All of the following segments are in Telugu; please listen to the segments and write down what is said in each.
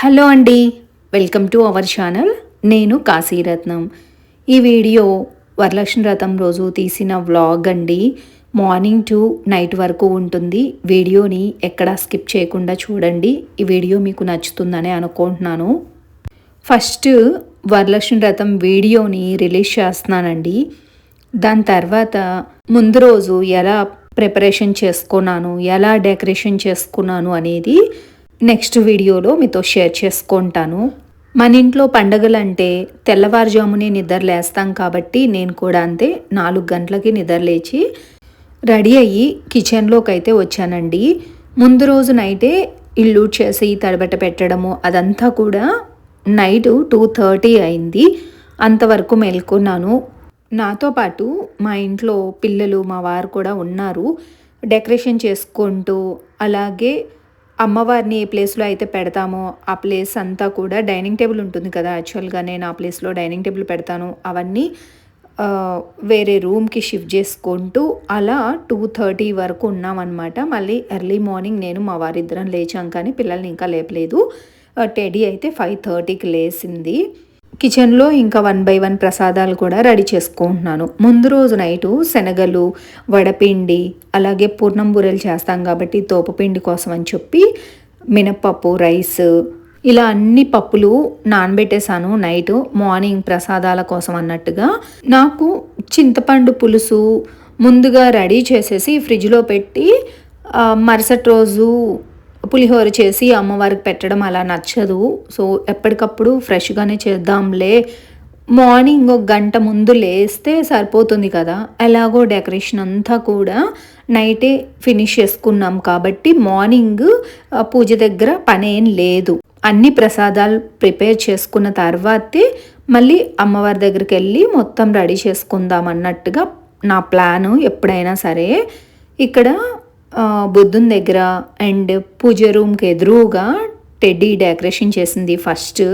హలో అండి వెల్కమ్ టు అవర్ ఛానల్. నేను కాశీరత్నం. ఈ వీడియో వరలక్ష్మి వ్రతం రోజు తీసిన వ్లాగ్ అండి. మార్నింగ్ టు నైట్ వరకు ఉంటుంది. వీడియోని ఎక్కడా స్కిప్ చేయకుండా చూడండి. ఈ వీడియో మీకు నచ్చుతుందని అనుకుంటున్నాను. ఫస్ట్ వరలక్ష్మి వ్రతం వీడియోని రిలీజ్ చేస్తున్నానండి. దాని తర్వాత ముందు రోజు ఎలా ప్రిపరేషన్ చేసుకున్నాను ఎలా డెకరేషన్ చేసుకున్నాను అనేది నెక్స్ట్ వీడియోలో మీతో షేర్ చేసుకుంటాను. మన ఇంట్లో పండగలు అంటే తెల్లవారుజామునే నిద్ర లేస్తాం కాబట్టి నేను కూడా అంతే నాలుగు గంటలకి నిద్ర లేచి రెడీ అయ్యి కిచెన్లోకి అయితే వచ్చానండి. ముందు రోజు నైటే ఇల్లు చేసి తడబెట్ట పెట్టడము అదంతా కూడా నైట్ టూ థర్టీ అయింది. అంతవరకు మేల్కొన్నాను. నాతో పాటు మా ఇంట్లో పిల్లలు మా వారు కూడా ఉన్నారు. డెకరేషన్ చేసుకుంటూ అలాగే అమ్మవారిని ఏ ప్లేస్లో అయితే పెడతామో ఆ ప్లేస్ అంతా కూడా డైనింగ్ టేబుల్ ఉంటుంది కదా యాక్చువల్గా నేను ఆ ప్లేస్లో డైనింగ్ టేబుల్ పెడతాను. అవన్నీ వేరే రూమ్కి షిఫ్ట్ చేసుకుంటూ అలా టూ థర్టీ వరకు ఉన్నామన్నమాట. మళ్ళీ ఎర్లీ మార్నింగ్ నేను మా వారిద్దరం లేచాం కానీ పిల్లల్ని ఇంకా లేపలేదు. టెడీ అయితే ఫైవ్ థర్టీకి లేసింది. కిచెన్లో ఇంకా వన్ బై వన్ ప్రసాదాలు కూడా రెడీ చేసుకుంటున్నాను. ముందు రోజు నైటు శనగలు వడపిండి అలాగే పూర్ణం బూరెలు చేస్తాం కాబట్టి తోపపిండి కోసం అని చెప్పి మినప్పప్పు రైస్ ఇలా అన్ని పప్పులు నానబెట్టేశాను నైట్ మార్నింగ్ ప్రసాదాల కోసం అన్నట్టుగా. నాకు చింతపండు పులుసు ముందుగా రెడీ చేసేసి ఫ్రిడ్జ్లో పెట్టి మరుసటి రోజు పులిహోర చేసి అమ్మవారికి పెట్టడం అలా నచ్చదు. సో ఎప్పటికప్పుడు ఫ్రెష్గానే చేద్దాంలే. మార్నింగ్ ఒక గంట ముందు లేస్తే సరిపోతుంది కదా. ఎలాగో డెకరేషన్ అంతా కూడా నైటే ఫినిష్ చేసుకున్నాం కాబట్టి మార్నింగ్ పూజ దగ్గర పనేం లేదు. అన్ని ప్రసాదాలు ప్రిపేర్ చేసుకున్న తర్వాతే మళ్ళీ అమ్మవారి దగ్గరికి వెళ్ళి మొత్తం రెడీ చేసుకుందాం అన్నట్టుగా నా ప్లాను ఎప్పుడైనా సరే. ఇక్కడ బుద్ధుని దగ్గర అండ్ పూజ రూమ్కి ఎదురుగా టెడ్డీ డెకరేషన్ చేసింది ఫస్ట్.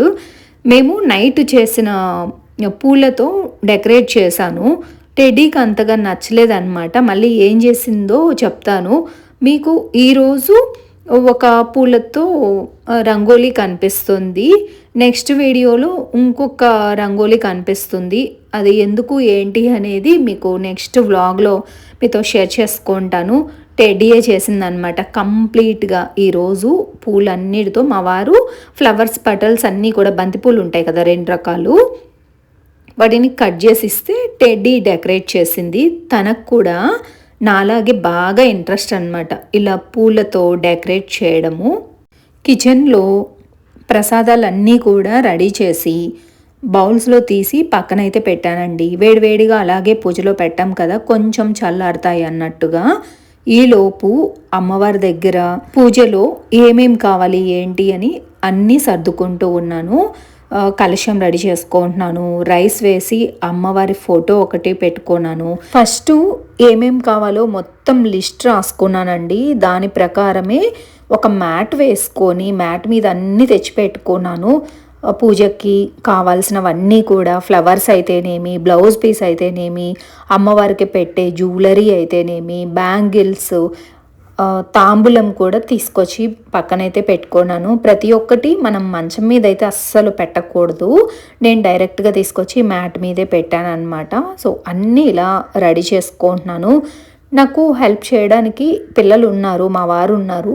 మేము నైట్ చేసిన పూలతో డెకరేట్ చేశాను. టెడ్డీకి అంతగా నచ్చలేదన్నమాట. మళ్ళీ ఏం చేసిందో చెప్తాను. మీకు ఈరోజు ఒక పూలతో రంగోలీ కనిపిస్తుంది. నెక్స్ట్ వీడియోలో ఇంకొక రంగోలీ కనిపిస్తుంది. అది ఎందుకు ఏంటి అనేది మీకు నెక్స్ట్ వ్లాగ్లో మీతో షేర్ చేసుకుంటాను. టెడ్డీయే చేసిందనమాట కంప్లీట్గా ఈరోజు పూలన్నిటితో మా వారు ఫ్లవర్స్ పటల్స్ అన్నీ కూడా బంతిపూలు ఉంటాయి కదా రెండు రకాలు. వాటిని కట్ చేసి ఇస్తే టెడ్డీ డెకరేట్ చేసింది. తనకు కూడా నాలాగే బాగా ఇంట్రెస్ట్ అనమాట ఇలా పూలతో డెకరేట్ చేయడము. కిచెన్లో ప్రసాదాలన్నీ కూడా రెడీ చేసి బౌల్స్లో తీసి పక్కనైతే పెట్టానండి. వేడివేడిగా అలాగే పూజలో పెట్టాం కదా కొంచెం చల్లారుతాయి అన్నట్టుగా. ఈలోపు అమ్మవారి దగ్గర పూజలో ఏమేం కావాలి ఏంటి అని అన్నీ సర్దుకుంటూ ఉన్నాను. కలశం రెడీ చేసుకుంటున్నాను. రైస్ వేసి అమ్మవారి ఫోటో ఒకటి పెట్టుకున్నాను. ఫస్ట్ ఏమేం కావాలో మొత్తం లిస్ట్ రాసుకున్నానండి. దాని ప్రకారమే ఒక మ్యాట్ వేసుకొని మ్యాట్ మీద అన్నీ తెచ్చిపెట్టుకున్నాను. పూజకి కావాల్సినవన్నీ కూడా ఫ్లవర్స్ అయితేనేమి బ్లౌజ్ పీస్ అయితేనేమి అమ్మవారికి పెట్టే జ్యువెలరీ అయితేనేమి బ్యాంగిల్స్ తాంబూలం కూడా తీసుకొచ్చి పక్కనైతే పెట్టుకున్నాను. ప్రతి ఒక్కటి మనం మంచం మీద అయితే అస్సలు పెట్టకూడదు. నేను డైరెక్ట్గా తీసుకొచ్చి మ్యాట్ మీదే పెట్టాను అనమాట సో అన్నీ ఇలా రెడీ చేసుకుంటున్నాను. నాకు హెల్ప్ చేయడానికి పిల్లలు ఉన్నారు మా వారు ఉన్నారు.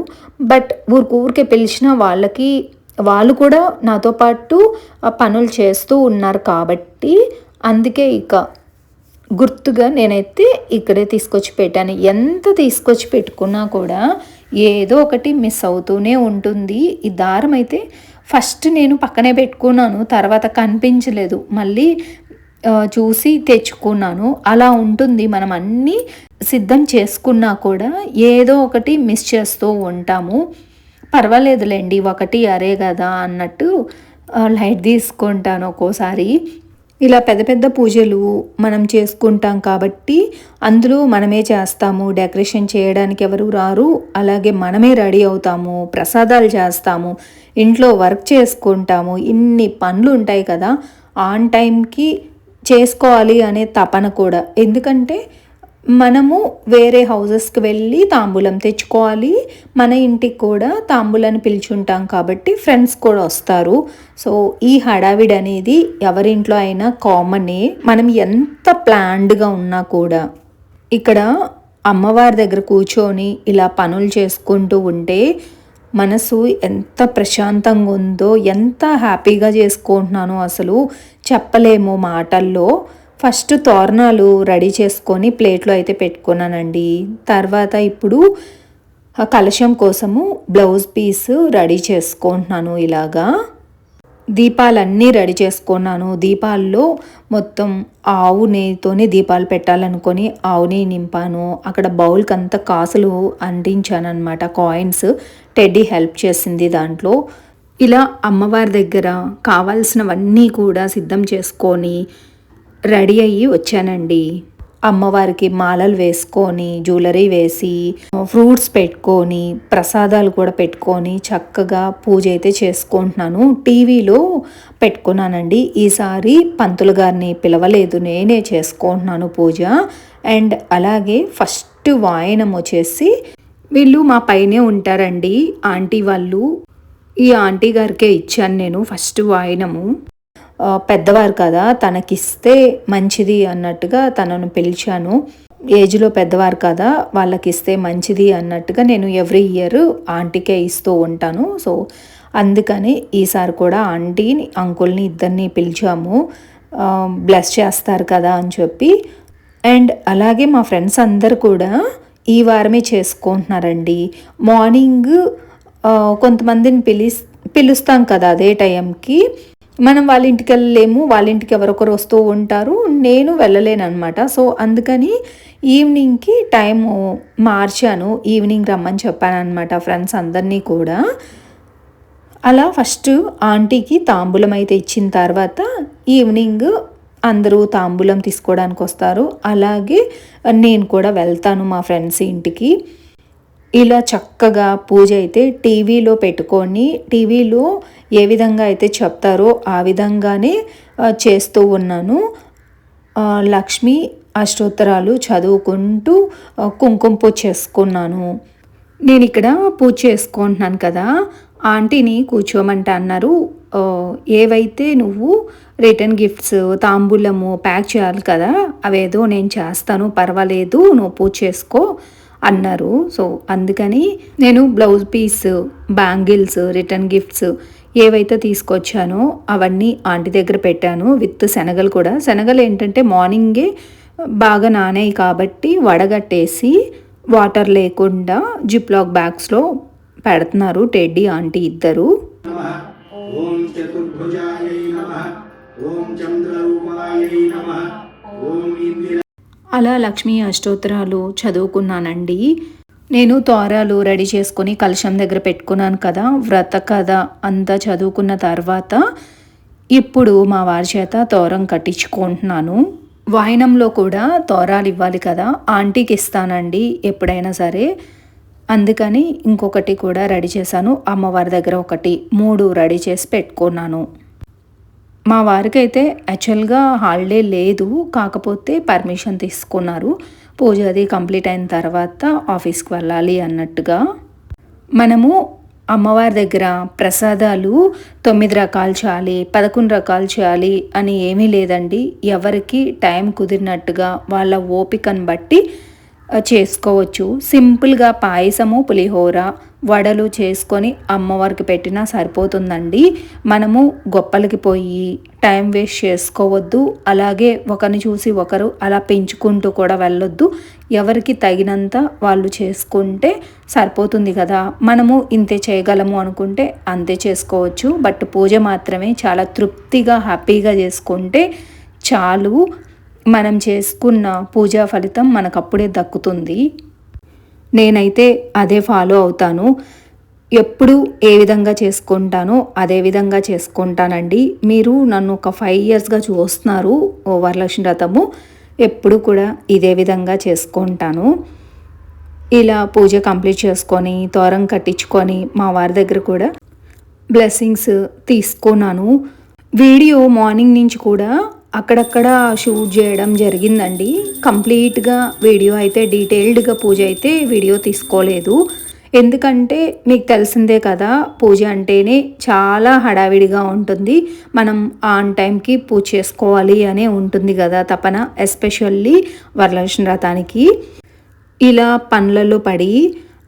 బట్ ఊరికి ఊరికే పిలిచిన వాళ్ళకి వాళ్ళు కూడా నాతో పాటు పనులు చేస్తూ ఉన్నారు కాబట్టి అందుకే ఇక గుర్తుగా నేనైతే ఇక్కడే తీసుకొచ్చి పెట్టాను. ఎంత తీసుకొచ్చి పెట్టుకున్నా కూడా ఏదో ఒకటి మిస్ అవుతూనే ఉంటుంది. ఈ దారం అయితే ఫస్ట్ నేను పక్కనే పెట్టుకున్నాను తర్వాత కనిపించలేదు. మళ్ళీ చూసి తెచ్చుకున్నాను. అలా ఉంటుంది. మనం అన్నీ సిద్ధం చేసుకున్నా కూడా ఏదో ఒకటి మిస్ చేస్తూ ఉంటాము. పర్వాలేదులేండి ఒకటి అరే కదా అన్నట్టు లైట్ తీసుకుంటాను ఒక్కోసారి. ఇలా పెద్ద పెద్ద పూజలు మనం చేసుకుంటాం కాబట్టి అందులో మనమే చేస్తాము డెకరేషన్ చేయడానికి ఎవరు రారు అలాగే మనమే రెడీ అవుతాము ప్రసాదాలు చేస్తాము ఇంట్లో వర్క్ చేసుకుంటాము ఇన్ని పనులు ఉంటాయి కదా ఆన్ టైంకి చేసుకోవాలి అనే తపన కూడా. ఎందుకంటే మనము వేరే హౌజెస్కి వెళ్ళి తాంబూలం తెచ్చుకోవాలి. మన ఇంటికి కూడా తాంబూలాన్ని పిలుచుంటాం కాబట్టి ఫ్రెండ్స్ కూడా వస్తారు. సో ఈ హడావిడి అనేది ఎవరింట్లో అయినా కామనే. మనం ఎంత ప్లాన్డ్గా ఉన్నా కూడా ఇక్కడ అమ్మవారి దగ్గర కూర్చొని ఇలా పనులు చేసుకుంటూ ఉంటే మనసు ఎంత ప్రశాంతంగా ఉందో ఎంత హ్యాపీగా చేసుకుంటున్నానో అసలు చెప్పలేము మాటల్లో. ఫస్ట్ తోరణాలు రెడీ చేసుకొని ప్లేట్లో అయితే పెట్టుకున్నానండి. తర్వాత ఇప్పుడు కలశం కోసము బ్లౌజ్ పీస్ రెడీ చేసుకుంటున్నాను ఇలాగా. దీపాలన్నీ రెడీ చేసుకున్నాను. దీపాల్లో మొత్తం ఆవు నెయ్యితోనే దీపాలు పెట్టాలనుకొని ఆవు నెయ్యి నింపాను. అక్కడ బౌల్కి అంత కాసులు అంటించాను అనమాట కాయిన్స్ టెడ్డీ హెల్ప్ చేసింది దాంట్లో. ఇలా అమ్మవారి దగ్గర కావాల్సినవన్నీ కూడా సిద్ధం చేసుకొని రెడీ అయ్యి వచ్చానండి. అమ్మవారికి మాలలు వేసుకొని జ్యువెలరీ వేసి ఫ్రూట్స్ పెట్టుకొని ప్రసాదాలు కూడా పెట్టుకొని చక్కగా పూజ అయితే చేసుకుంటున్నాను. టీవీలో పెట్టుకున్నానండి. ఈసారి పంతులు గారిని పిలవలేదు. నేనే చేసుకుంటున్నాను పూజ. అండ్ అలాగే ఫస్ట్ వాయనం వచ్చేసి వీళ్ళు మా పైనే ఉంటారండి. ఆంటీ వాళ్ళు. ఈ ఆంటీ గారికే ఇచ్చాను నేను ఫస్ట్ వాయనము. పెద్దవారు కదా తనకిస్తే మంచిది అన్నట్టుగా తనను పిలిచాను. ఏజ్లో పెద్దవారు కదా వాళ్ళకి ఇస్తే మంచిది అన్నట్టుగా నేను ఎవ్రీ ఇయర్ ఆంటీకే ఇస్తూ ఉంటాను. సో అందుకని ఈసారి కూడా ఆంటీని అంకుల్ని ఇద్దరిని పిలిచాము. బ్లెస్ చేస్తారు కదా అని చెప్పి. అండ్ అలాగే మా ఫ్రెండ్స్ అందరు కూడా ఈ వారమే చేసుకుంటున్నారండి. మార్నింగ్ కొంతమందిని పిలి పిలుస్తాం కదా అదే టైంకి. మనం వాళ్ళ ఇంటికి వెళ్ళలేము వాళ్ళ ఇంటికి ఎవరొకరు వస్తూ ఉంటారు నేను వెళ్ళలేను అనమాట సో అందుకని ఈవినింగ్కి టైం మార్చాను ఈవినింగ్ రమ్మని చెప్పాను అనమాట ఫ్రెండ్స్ అందరినీ కూడా. అలా ఫస్ట్ ఆంటీకి తాంబూలం అయితే ఇచ్చిన తర్వాత ఈవినింగ్ అందరూ తాంబూలం తీసుకోవడానికి వస్తారు అలాగే నేను కూడా వెళ్తాను మా ఫ్రెండ్స్ ఇంటికి. ఇలా చక్కగా పూజ అయితే టీవీలో పెట్టుకొని టీవీలో ఏ విధంగా అయితే చెప్తారో ఆ విధంగానే చేస్తూ ఉన్నాను. లక్ష్మి అష్టోత్తరాలు చదువుకుంటూ కుంకుమ పూజ చేసుకున్నాను. నేను ఇక్కడ పూజ చేసుకుంటున్నాను కదా ఆంటీని కూర్చోమంటే అన్నారు. ఏవైతే నువ్వు రిటర్న్ గిఫ్ట్స్ తాంబూలము ప్యాక్ చేయాలి కదా అవేదో నేను చేస్తాను పర్వాలేదు నువ్వు పూజ చేసుకో. అన్నారు. సో అందుకని నేను blouse piece bangles return gifts ఏవైతే తీసుకొచ్చానో అవన్నీ ఆంటీ దగ్గర పెట్టాను. విత్ శనగలు కూడా. శనగలు ఏంటంటే మార్నింగే బాగా నానాయి కాబట్టి వడగట్టేసి వాటర్ లేకుండా జిప్లాక్ బ్యాగ్స్లో పెడుతున్నారు టెడ్డీ ఆంటీ ఇద్దరు. ఓం అలా లక్ష్మీ అష్టోత్తరాలు చదువుకున్నానండి. నేను తోరాలు రెడీ చేసుకొని కలశం దగ్గర పెట్టుకున్నాను కదా వ్రత కథ అంతా చదువుకున్న తర్వాత ఇప్పుడు మా వారి చేత తోరం కట్టించుకుంటున్నాను. వాయనంలో కూడా తోరాలు ఇవ్వాలి కదా ఆంటీకి ఇస్తానండి ఎప్పుడైనా సరే. అందుకని ఇంకొకటి కూడా రెడీ చేశాను. అమ్మవారి దగ్గర ఒకటి మూడు రెడీ చేసి పెట్టుకున్నాను. మా వారికి అయితే యాక్చువల్గా హాలిడే లేదు కాకపోతే పర్మిషన్ తీసుకున్నారు. పూజ అది కంప్లీట్ అయిన తర్వాత ఆఫీస్కి వెళ్ళాలి అన్నట్టుగా. మనము అమ్మవారి దగ్గర ప్రసాదాలు తొమ్మిది రకాలు చేయాలి పదకొండు రకాలు చేయాలి అని ఏమీ లేదండి. ఎవరికి టైం కుదిరినట్టుగా వాళ్ళ ఓపికను బట్టి చేసుకోవచ్చు. సింపుల్గా పాయసము పులిహోర వడలు చేసుకొని అమ్మవారికి పెట్టినా సరిపోతుందండి. మనము గొప్పలకి పోయి టైం వేస్ట్ చేసుకోవద్దు. అలాగే ఒకరిని చూసి ఒకరు అలా పెంచుకుంటూ కూడా వెళ్ళొద్దు. ఎవరికి తగినంత వాళ్ళు చేసుకుంటే సరిపోతుంది కదా. మనము ఇంతే చేయగలము అనుకుంటే అంతే చేసుకోవచ్చు. బట్ పూజ మాత్రమే చాలా తృప్తిగా హ్యాపీగా చేసుకుంటే చాలు. మనం చేసుకున్న పూజా ఫలితం మనకు అప్పుడే దక్కుతుంది. నేనైతే అదే ఫాలో అవుతాను. ఎప్పుడు ఏ విధంగా చేసుకుంటానో అదే విధంగా చేసుకుంటానండి. మీరు నన్ను ఒక ఫైవ్ ఇయర్స్గా చూస్తున్నారు ఓ వరలక్ష్మి రథము ఎప్పుడు కూడా ఇదే విధంగా చేసుకుంటాను. ఇలా పూజ కంప్లీట్ చేసుకొని తోరం కట్టించుకొని మా వారి దగ్గర కూడా బ్లెస్సింగ్స్ తీసుకున్నాను. వీడియో మార్నింగ్ నుంచి కూడా అక్కడక్కడ షూట్ చేయడం జరిగిందండి. కంప్లీట్గా వీడియో అయితే డీటెయిల్డ్గా పూజ అయితే వీడియో తీసుకోలేదు. ఎందుకంటే మీకు తెలిసిందే కదా పూజ అంటేనే చాలా హడావిడిగా ఉంటుంది. మనం ఆన్ టైంకి పూజ చేసుకోవాలి అనే ఉంటుంది కదా తపన ఎస్పెషల్లీ వరలక్ష్మి వ్రతానికి. ఇలా పనులలో పడి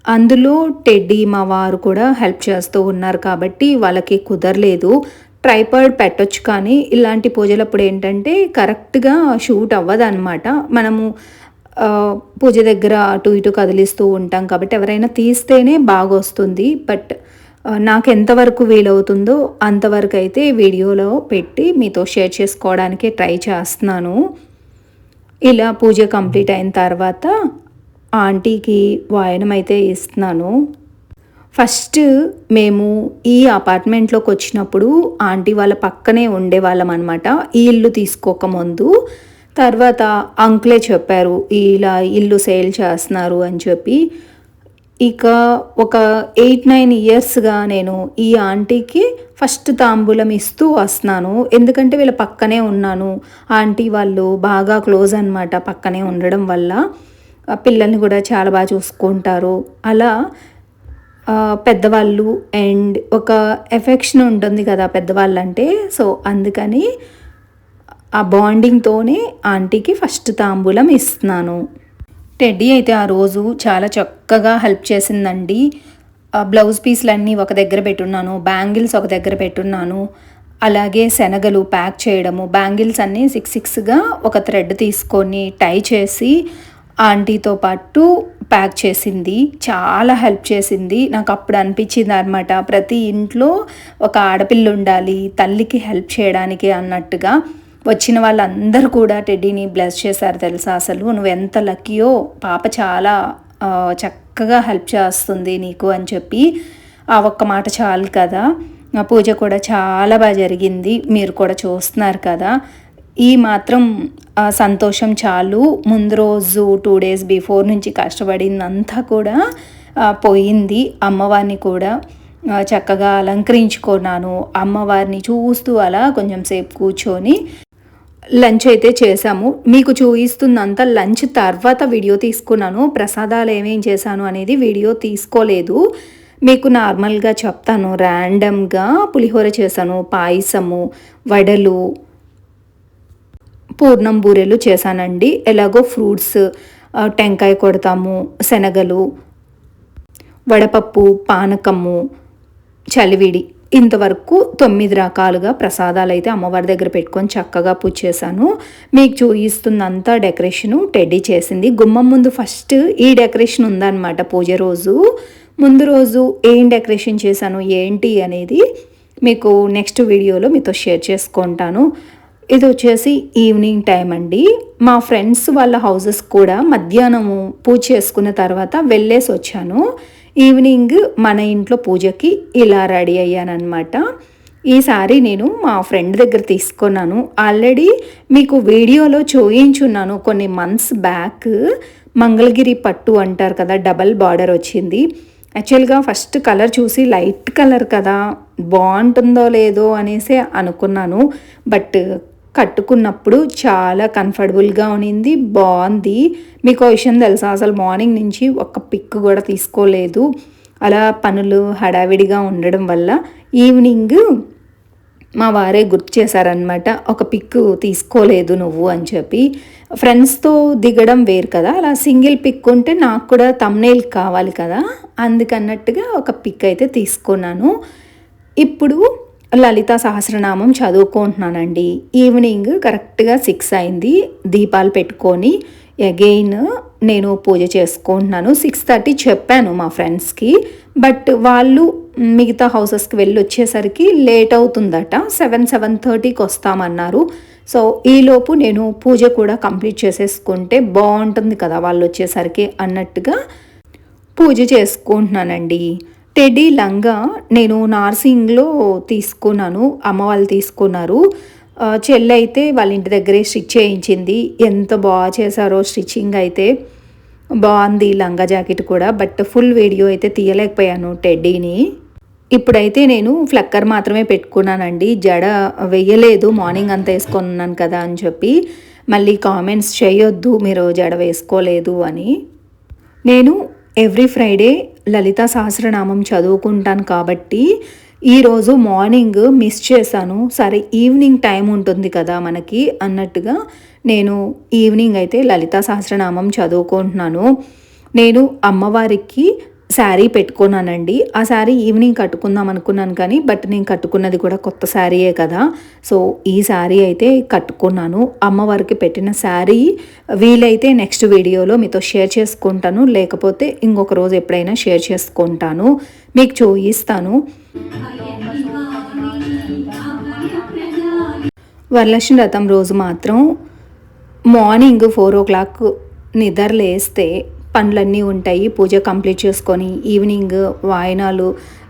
అందులో టెడ్డీ మా వారు కూడా హెల్ప్ చేస్తూ ఉన్నారు కాబట్టి వాళ్ళకి కుదరలేదు. ట్రైపాడ్ పెట్టొచ్చు కానీ ఇలాంటి పూజలప్పుడు ఏంటంటే కరెక్ట్గా షూట్ అవ్వదు అనమాట మనము పూజ దగ్గర అటు ఇటు కదిలిస్తూ ఉంటాం కాబట్టి ఎవరైనా తీస్తేనే బాగా వస్తుంది బట్ నాకు ఎంతవరకు వీలవుతుందో అంతవరకు అయితే వీడియోలో పెట్టి మీతో షేర్ చేసుకోవడానికి ట్రై చేస్తున్నాను. ఇలా పూజ కంప్లీట్ అయిన తర్వాత ఆంటీకి వాయనం అయితే ఇస్తున్నాను. ఫస్ట్ మేము ఈ అపార్ట్మెంట్లోకి వచ్చినప్పుడు ఆంటీ వాళ్ళ పక్కనే ఉండేవాళ్ళం అనమాట ఈ ఇల్లు తీసుకోకముందు తర్వాత అంకులే చెప్పారు ఇలా ఇల్లు సేల్ చేస్తున్నారు అని చెప్పి. ఇక ఒక ఎయిట్ నైన్ ఇయర్స్గా నేను ఈ ఆంటీకి ఫస్ట్ తాంబూలం ఇస్తూ వస్తున్నాను. ఎందుకంటే వీళ్ళ పక్కనే ఉన్నాను. ఆంటీ వాళ్ళు బాగా క్లోజ్ అనమాట పక్కనే ఉండడం వల్ల. పిల్లల్ని కూడా చాలా బాగా చూసుకుంటారు. అలా పెద్దవాళ్ళు అండ్ ఒక ఎఫెక్షన్ ఉంటుంది కదా పెద్దవాళ్ళు అంటే సో అందుకని ఆ బాండింగ్తోనే ఆంటీకి ఫస్ట్ తాంబూలం ఇస్తున్నాను. టెడ్డీ అయితే ఆ రోజు చాలా చక్కగా హెల్ప్ చేసిందండి. బ్లౌజ్ పీస్లన్నీ ఒక దగ్గర పెట్టున్నాను బ్యాంగిల్స్ ఒక దగ్గర పెట్టున్నాను. అలాగే శనగలు ప్యాక్ చేయడము బ్యాంగిల్స్ అన్నీ సిక్స్ సిక్స్గా ఒక థ్రెడ్ తీసుకొని టై చేసి ఆంటీతో పాటు ప్యాక్ చేసింది చాలా హెల్ప్ చేసింది. నాకు అప్పుడు అనిపించింది అనమాట ప్రతి ఇంట్లో ఒక ఆడపిల్ల ఉండాలి తల్లికి హెల్ప్ చేయడానికి అన్నట్టుగా. వచ్చిన వాళ్ళందరూ కూడా టెడ్డీని బ్లెస్ చేశారు తెలుసా అసలు. నువ్వు ఎంత లక్కీయో పాప చాలా చక్కగా హెల్ప్ చేస్తుంది నీకు అని చెప్పి ఆ ఒక్క మాట చాలు కదా. పూజ కూడా చాలా బాగా జరిగింది మీరు కూడా చూస్తున్నారు కదా. ఈ మాత్రం సంతోషం చాలు. ముందు రోజు టూ డేస్ బిఫోర్ నుంచి కష్టపడిందంతా కూడా పోయింది. అమ్మవారిని కూడా చక్కగా అలంకరించుకున్నాను. అమ్మవారిని చూస్తూ అలా కొంచెం సేపు కూర్చొని లంచ్ అయితే చేశాము. మీకు చూపిస్తున్నంత లంచ్ తర్వాత వీడియో తీసుకున్నాను. ప్రసాదాలు ఏమేం చేశాను అనేది వీడియో తీసుకోలేదు. మీకు నార్మల్గా చెప్తాను. ర్యాండమ్గా పులిహోర చేశాను. పాయసము వడలు పూర్ణం బూరెలు చేశానండి. ఎలాగో ఫ్రూట్స్ టెంకాయ కొడతాము శనగలు వడపప్పు పానకము చలివిడి. ఇంతవరకు తొమ్మిది రకాలుగా ప్రసాదాలు అయితే అమ్మవారి దగ్గర పెట్టుకొని చక్కగా పూజ చేశాను. మీకు చూపిస్తుందంతా డెకరేషను టెడ్డీ చేసింది. గుమ్మం ముందు ఫస్ట్ ఈ డెకరేషన్ ఉందన్నమాట పూజ రోజు. ముందు రోజు ఏం డెకరేషన్ చేశాను ఏంటి అనేది మీకు నెక్స్ట్ వీడియోలో మీతో షేర్ చేసుకుంటాను. ఇది వచ్చేసి ఈవినింగ్ టైం అండి. మా ఫ్రెండ్స్ వాళ్ళ హౌసెస్ కూడా మధ్యాహ్నము పూజ చేసుకున్న తర్వాత వెళ్ళేసి వచ్చాను. ఈవినింగ్ మన ఇంట్లో పూజకి ఇలా రెడీ అయ్యానమాట ఈసారి నేను మా ఫ్రెండ్ దగ్గర తీసుకున్నాను. ఆల్రెడీ మీకు వీడియోలో చూయించున్నాను కొన్ని మంత్స్ బ్యాక్. మంగళగిరి పట్టు అంటారు కదా డబల్ బార్డర్ వచ్చింది. యాక్చువల్గా ఫస్ట్ కలర్ చూసి లైట్ కలర్ కదా బాగుంటుందో లేదో అనేసి అనుకున్నాను. బట్ కట్టుకున్నప్పుడు చాలా కంఫర్టబుల్గా ఉన్నింది బాగుంది మీకు విషయం తెలుసా? అసలు మార్నింగ్ నుంచి ఒక్క పిక్ కూడా తీసుకోలేదు. అలా పనులు హడావిడిగా ఉండడం వల్ల ఈవినింగ్ మా వారే గుర్తు చేశారనమాట ఒక పిక్ తీసుకోలేదు నువ్వు అని చెప్పి. ఫ్రెండ్స్తో దిగడం వేరు కదా? అలా సింగిల్ పిక్ ఉంటే నాకు కూడా తమ్నేల్ కావాలి కదా? అందుకన్నట్టుగా ఒక పిక్ అయితే తీసుకున్నాను. ఇప్పుడు లలిత సహస్రనామం చదువుకుంటున్నానండి. ఈవినింగ్ కరెక్ట్గా సిక్స్ అయింది. దీపాలు పెట్టుకొని అగైన్ నేను పూజ చేసుకుంటున్నాను. సిక్స్ థర్టీ చెప్పాను మా ఫ్రెండ్స్కి బట్ వాళ్ళు మిగతా హౌసెస్కి వెళ్ళి వచ్చేసరికి లేట్ అవుతుందట. సెవెన్ సెవెన్ థర్టీకి వస్తామన్నారు. సో ఈలోపు నేను పూజ కూడా కంప్లీట్ చేసేసుకుంటే బాగుంటుంది కదా వాళ్ళు వచ్చేసరికి అన్నట్టుగా పూజ చేసుకుంటున్నానండి. టెడ్డీ లంగా నేను నార్సింగ్లో తీసుకున్నాను. అమ్మ వాళ్ళు తీసుకున్నారు. చెల్లి అయితే వాళ్ళ ఇంటి దగ్గరే స్టిచ్ చేయించింది. ఎంత బాగా చేశారో స్టిచ్చింగ్ అయితే బాగుంది లంగా జాకెట్ కూడా. బట్ ఫుల్ వీడియో అయితే తీయలేకపోయాను టెడ్డీని. ఇప్పుడైతే నేను ఫ్లక్కర్ మాత్రమే పెట్టుకున్నానండి. జడ వెయ్యలేదు మార్నింగ్ అంతా వేసుకున్నాను కదా అని చెప్పి మళ్ళీ కామెంట్స్ చేయొద్దు. మీరు జడ వేసుకోలేదు అని. నేను ఎవ్రీ ఫ్రైడే లలిత సహస్రనామం చదువుకుంటాను కాబట్టి ఈరోజు మార్నింగ్ మిస్ చేశాను. సరే ఈవినింగ్ టైం ఉంటుంది కదా మనకి అన్నట్టుగా నేను ఈవినింగ్ అయితే లలిత సహస్రనామం చదువుకుంటున్నాను. నేను అమ్మవారికి శారీ పెట్టుకున్నానండి. ఆ శారీ ఈవినింగ్ కట్టుకుందాం అనుకున్నాను కానీ బట్ నేను కట్టుకున్నది కూడా కొత్త శారీయే కదా. సో ఈ శారీ అయితే కట్టుకున్నాను. అమ్మవారికి పెట్టిన శారీ వీలైతే నెక్స్ట్ వీడియోలో మీతో షేర్ చేసుకుంటాను. లేకపోతే ఇంకొక రోజు ఎప్పుడైనా షేర్ చేసుకుంటాను. మీకు చూయిస్తాను. వరలక్ష్మి రథం రోజు మాత్రం మార్నింగ్ ఫోర్ ఓ క్లాక్ నిద్ర లేస్తే పనులన్నీ ఉంటాయి. పూజ కంప్లీట్ చేసుకొని ఈవినింగ్ వాయనాలు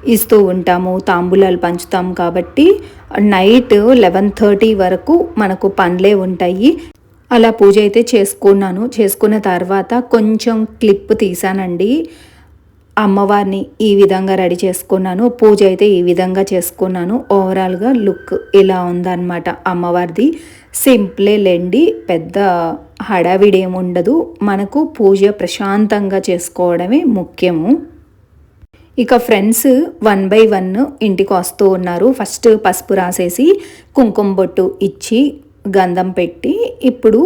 ఇస్తూ ఉంటాము. తాంబూలాలు పంచుతాం కాబట్టి నైట్ లెవెన్ థర్టీ వరకు మనకు పనులే ఉంటాయి. అలా పూజ అయితే చేసుకున్నాను. చేసుకున్న తర్వాత కొంచెం క్లిప్ తీసానండి. అమ్మవారిని ఈ విధంగా రెడీ చేసుకున్నాను. పూజ అయితే ఈ విధంగా చేసుకున్నాను. ఓవరాల్గా లుక్ ఇలా ఉందన్నమాట అమ్మవారిది. సింప్లే లెండి. పెద్ద హడావిడేముండదు. మనకు పూజ ప్రశాంతంగా చేసుకోవడమే ముఖ్యము. ఇక ఫ్రెండ్స్ వన్ బై వన్ ఇంటికి వస్తూ ఉన్నారు. ఫస్ట్ పసుపు రాసేసి కుంకుమ బొట్టు ఇచ్చి గంధం పెట్టి ఇప్పుడు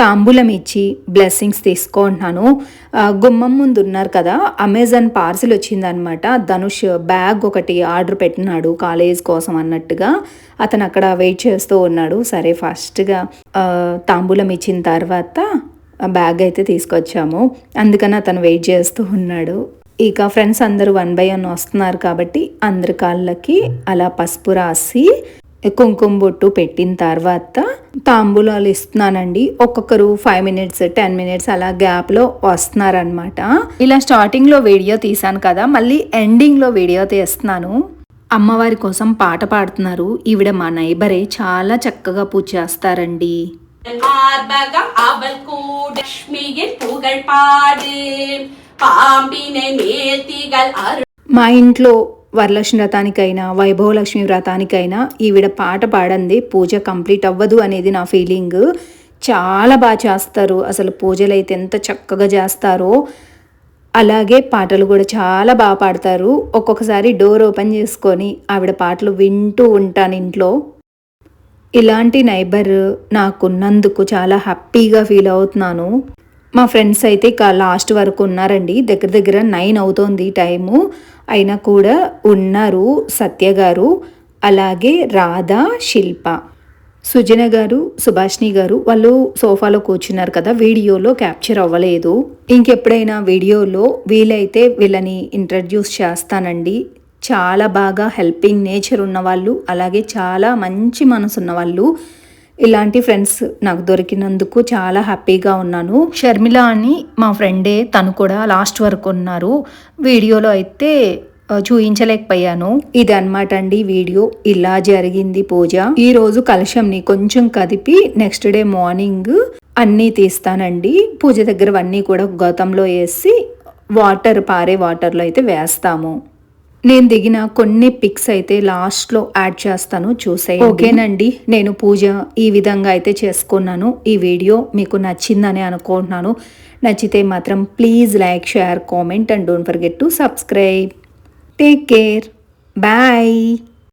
తాంబూలం ఇచ్చి బ్లెస్సింగ్స్ తీసుకుంటున్నాను గుమ్మం ముందు ఉన్నారు కదా అమెజాన్ పార్సిల్ వచ్చిందనమాట ధనుష్ బ్యాగ్ ఒకటి ఆర్డర్ పెట్టినాడు కాలేజ్ కోసం అన్నట్టుగా. అతను అక్కడ వెయిట్ చేస్తూ ఉన్నాడు. సరే ఫస్ట్గా తాంబూలం ఇచ్చిన తర్వాత బ్యాగ్ అయితే తీసుకొచ్చాము. అందుకని అతను వెయిట్ చేస్తూ ఉన్నాడు. ఇక ఫ్రెండ్స్ అందరూ వన్ బై వన్ వస్తున్నారు కాబట్టి అందరి కాళ్ళకి అలా పసుపు రాసి కుంకుమ బొట్టు పెట్టిన తర్వాత తాంబూలాలు ఇస్తున్నానండి. ఒక్కొక్కరు ఫైవ్ మినిట్స్ టెన్ మినిట్స్ అలా గ్యాప్లో వస్తున్నారనమాట ఇలా స్టార్టింగ్లో వీడియో తీసాను కదా మళ్ళీ ఎండింగ్లో వీడియో తీస్తున్నాను. అమ్మవారి కోసం పాట పాడుతున్నారు. ఈవిడ మా నైబరే చాలా చక్కగా పూజ చేస్తారండి. మా ఇంట్లో వరలక్ష్మి వ్రతానికైనా వైభవలక్ష్మి వ్రతానికైనా ఈవిడ పాట పాడంది పూజ కంప్లీట్ అవ్వదు అనేది నా ఫీలింగ్. చాలా బాగా చేస్తారు. అసలు పూజలు అయితే ఎంత చక్కగా చేస్తారో. అలాగే పాటలు కూడా చాలా బాగా పాడతారు. ఒక్కొక్కసారి డోర్ ఓపెన్ చేసుకొని ఆవిడ పాటలు వింటూ ఉంటాను ఇంట్లో. ఇలాంటి నైబర్ నాకున్నందుకు చాలా హ్యాపీగా ఫీల్ అవుతున్నాను. మా ఫ్రెండ్స్ అయితే లాస్ట్ వరకు ఉన్నారండి. దగ్గర దగ్గర నైన్ అవుతోంది టైము. అయినా కూడా ఉన్నారు సత్య గారు అలాగే రాధా శిల్ప. సుజన గారు సుభాష్ని గారు వాళ్ళు సోఫాలో కూర్చున్నారు కదా వీడియోలో క్యాప్చర్ అవ్వలేదు. ఇంకెప్పుడైనా వీడియోలో వీలైతే వీళ్ళని ఇంట్రడ్యూస్ చేస్తానండి. చాలా బాగా హెల్పింగ్ నేచర్ ఉన్నవాళ్ళు అలాగే చాలా మంచి మనసు ఉన్నవాళ్ళు ఇలాంటి ఫ్రెండ్స్ నాకు దొరికినందుకు చాలా హ్యాపీగా ఉన్నాను. షర్మిల అని మా ఫ్రెండే తను కూడా లాస్ట్ వరకు ఉన్నారు. వీడియోలో అయితే చూయించలేకపోయాను. ఇది అనమాట అండి వీడియో. ఇలా జరిగింది పూజ. ఈ రోజు కలశంని కొంచెం కదిపి నెక్స్ట్ డే మార్నింగ్ అన్నీ తీస్తానండి. పూజ దగ్గర అన్నీ కూడా గౌతంలో వేసి వాటర్ పారే వాటర్లో అయితే వేస్తాము. నేను దిగిన కొన్ని పిక్స్ అయితే లాస్ట్లో యాడ్ చేస్తాను చూసే ఓకేనండి. నేను పూజ ఈ విధంగా అయితే చేసుకున్నాను. ఈ వీడియో మీకు నచ్చిందని అనుకుంటున్నాను. నచ్చితే మాత్రం please like share comment and don't forget to subscribe take care bye